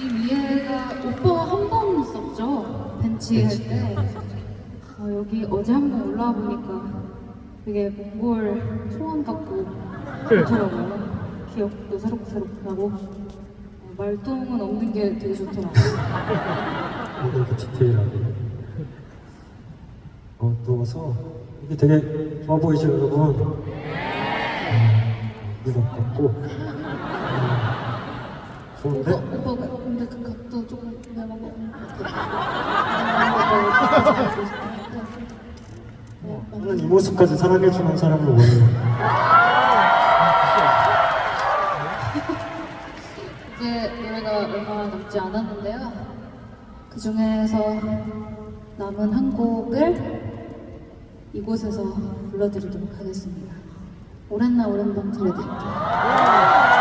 이 위에가 오빠가 한 번 썼죠 벤치 할 때. 어, 여기 어제 한 번 올라와 보니까 되게 몽골 초원 같고 좋더라고요. 기억도 새록새록 나고 어, 말똥은 없는 게 되게 좋더라고요. 뭔가 이렇게 디테일하게 어, 누워서 이게 되게 좋아 보이죠 여러분? 음, 이거 같고 음, 좋은데? 오빠, 근데 그 각도 조금 내가 뭐 저는 이 모습까지 사랑해주는 사람을 원해요 이제 노래가 얼마 남지 않았는데요. 그 중에서 남은 한 곡을 이곳에서 불러드리도록 하겠습니다. 오랜 날 오랜 밤 들려드릴게요.